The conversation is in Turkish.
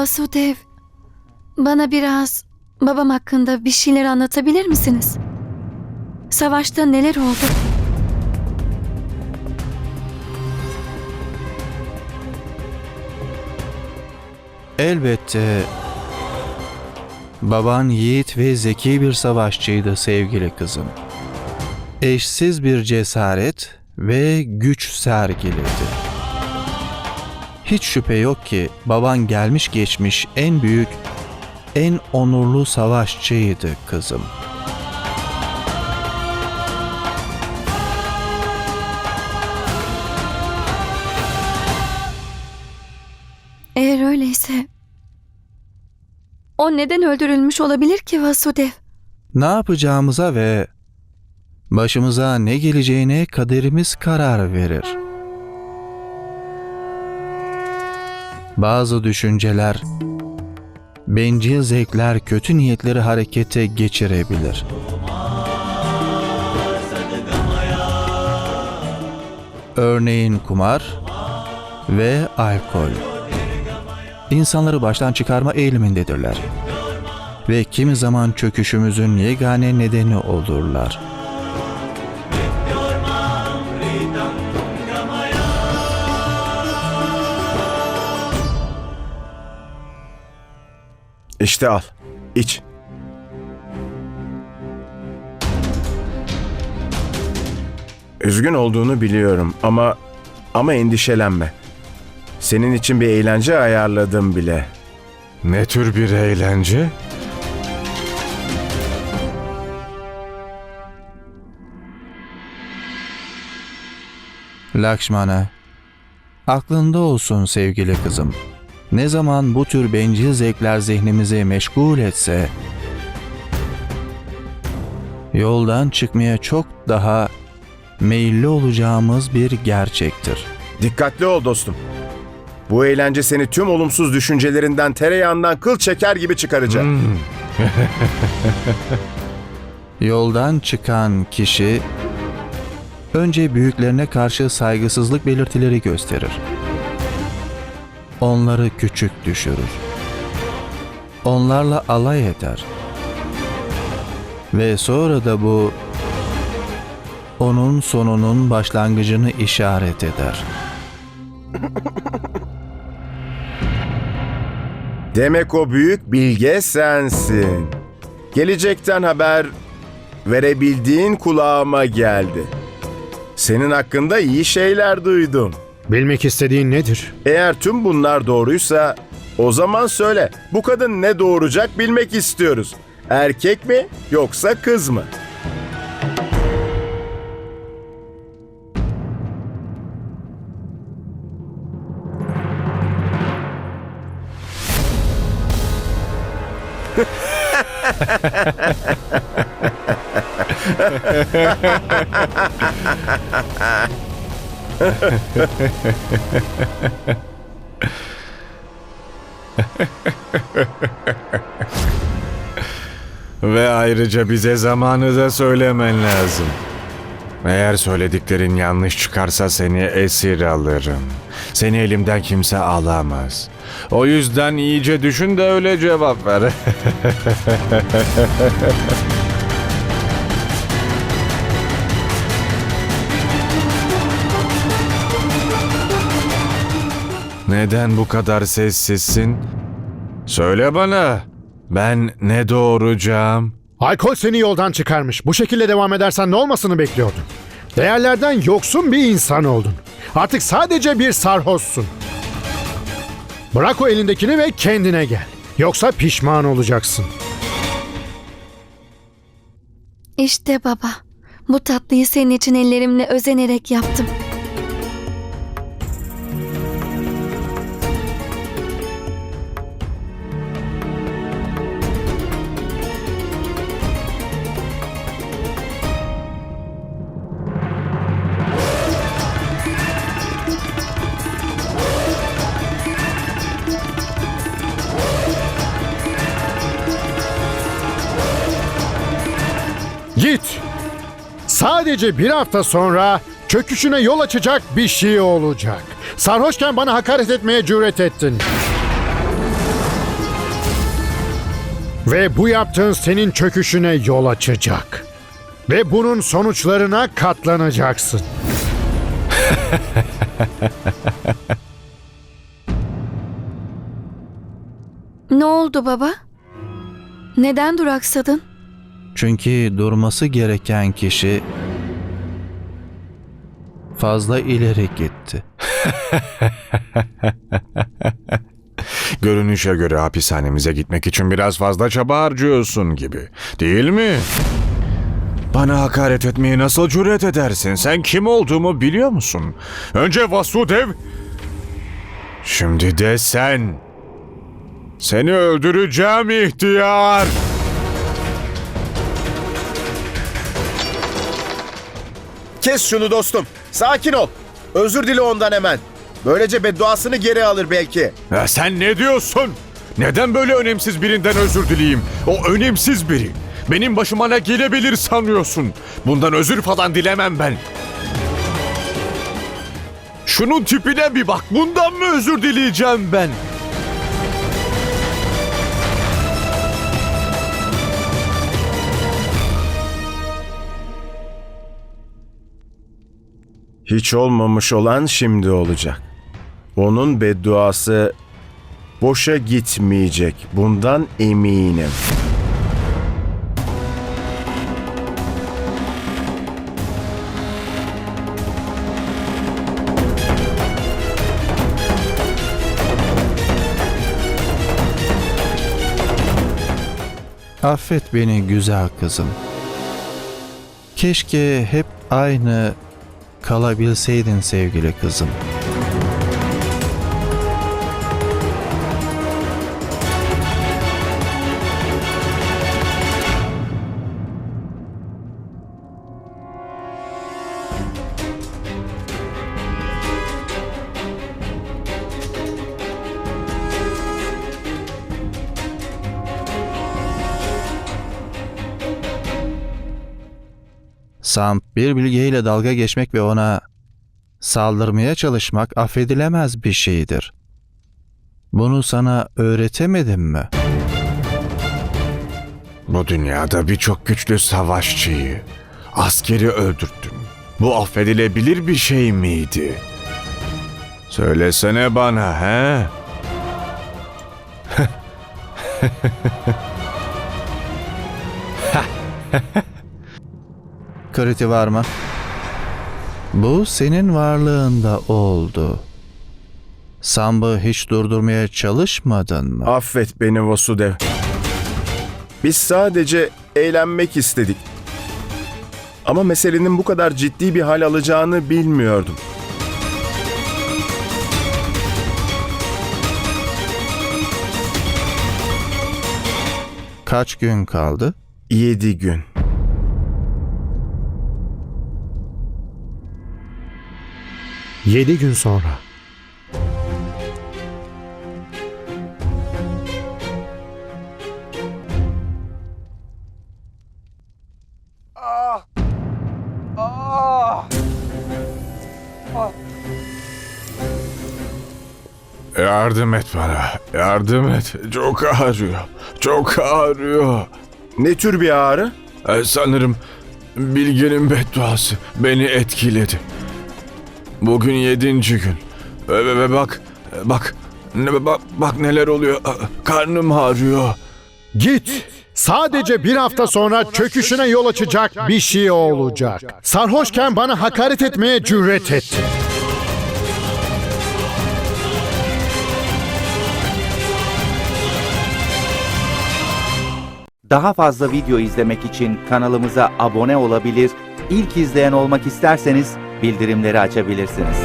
Vasudev, bana biraz babam hakkında bir şeyler anlatabilir misiniz? Savaşta neler oldu? Elbette baban yiğit ve zeki bir savaşçıydı sevgili kızım. Eşsiz bir cesaret ve güç sergiledi. Hiç şüphe yok ki baban gelmiş geçmiş en büyük, en onurlu savaşçıydı kızım. Eğer öyleyse... O neden öldürülmüş olabilir ki Vasudev? Ne yapacağımıza ve başımıza ne geleceğine kaderimiz karar verir. Bazı düşünceler, bencil zevkler kötü niyetleri harekete geçirebilir. Örneğin kumar ve alkol. İnsanları baştan çıkarma eğilimindedirler ve kimi zaman çöküşümüzün yegane nedeni olurlar. İşte al. iç. Üzgün olduğunu biliyorum ama ama endişelenme. Senin için bir eğlence ayarladım bile. Ne tür bir eğlence? Lakşmana, aklında olsun sevgili kızım. Ne zaman bu tür bencil zevkler zihnimizi meşgul etse, yoldan çıkmaya çok daha meyilli olacağımız bir gerçektir. Dikkatli ol dostum. Bu eğlence seni tüm olumsuz düşüncelerinden tereyağından kıl çeker gibi çıkaracak. Yoldan çıkan kişi önce büyüklerine karşı saygısızlık belirtileri gösterir. Onları küçük düşürür. Onlarla alay eder. Ve sonra da bu onun sonunun başlangıcını işaret eder. Demek o büyük bilge sensin. Gelecekten haber verebildiğin kulağıma geldi. Senin hakkında iyi şeyler duydum. Bilmek istediğin nedir? Eğer tüm bunlar doğruysa o zaman söyle. Bu kadın ne doğuracak bilmek istiyoruz. Erkek mi yoksa kız mı? Ve ayrıca bize zamanı da söylemen lazım. Eğer söylediklerin yanlış çıkarsa seni esir alırım. Seni elimden kimse alamaz. O yüzden iyice düşün de öyle cevap ver. Neden bu kadar sessizsin? Söyle bana. Ben ne doğuracağım? Alkol seni yoldan çıkarmış. Bu şekilde devam edersen ne olmasını bekliyordun? Değerlerden yoksun bir insan oldun. Artık sadece bir sarhoşsun. Bırak o elindekini ve kendine gel. Yoksa pişman olacaksın. İşte baba, bu tatlıyı senin için ellerimle özenerek yaptım. Git. Sadece bir hafta sonra çöküşüne yol açacak bir şey olacak. Sarhoşken bana hakaret etmeye cüret ettin. Ve bu yaptığın senin çöküşüne yol açacak. Ve bunun sonuçlarına katlanacaksın. Ne oldu baba? Neden duraksadın? Çünkü durması gereken kişi fazla ileri gitti. Görünüşe göre hapishanemize gitmek için biraz fazla çaba harcıyorsun gibi. Değil mi? Bana hakaret etmeye nasıl cüret edersin? Sen kim olduğumu biliyor musun? Önce Vasudev, şimdi de sen. Seni öldüreceğim ihtiyar. Kes şunu dostum. Sakin ol. Özür dile ondan hemen. Böylece bedduasını geri alır belki. Ya sen ne diyorsun? Neden böyle önemsiz birinden özür dileyeyim? O önemsiz biri. Benim başıma ne gelebilir sanıyorsun? Bundan özür falan dilemem ben. Şunun tipine bir bak. Bundan mı özür dileyeceğim ben? Hiç olmamış olan şimdi olacak. Onun bedduası boşa gitmeyecek. Bundan eminim. Affet beni güzel kızım. Keşke hep aynı kalabilseydin sevgili kızım. Sam bir bilgeyle dalga geçmek ve ona saldırmaya çalışmak affedilemez bir şeydir. Bunu sana öğretemedim mi? Bu dünyada birçok güçlü savaşçıyı, askeri öldürttüm. Bu affedilebilir bir şey miydi? Söylesene bana he? Kriti var mı? Bu senin varlığında oldu. Samb'ı hiç durdurmaya çalışmadın mı? Affet beni Vasudev. Biz sadece eğlenmek istedik. Ama meselenin bu kadar ciddi bir hal alacağını bilmiyordum. Kaç gün kaldı? Yedi gün. Yedi gün sonra. Yardım et bana. Yardım et. Çok ağrıyor. Çok ağrıyor. Ne tür bir ağrı? E, sanırım Bilge'nin bedduası beni etkiledi. Bugün yedinci gün. Ve, ve- bak, bak, ne, bak, bak neler oluyor. Karnım ağrıyor. Git. Sadece bir hafta sonra çöküşüne yol açacak bir şey olacak. Sarhoşken bana hakaret etmeye cüret etti. Daha fazla video izlemek için kanalımıza abone olabilir, ilk izleyen olmak isterseniz bildirimleri açabilirsiniz.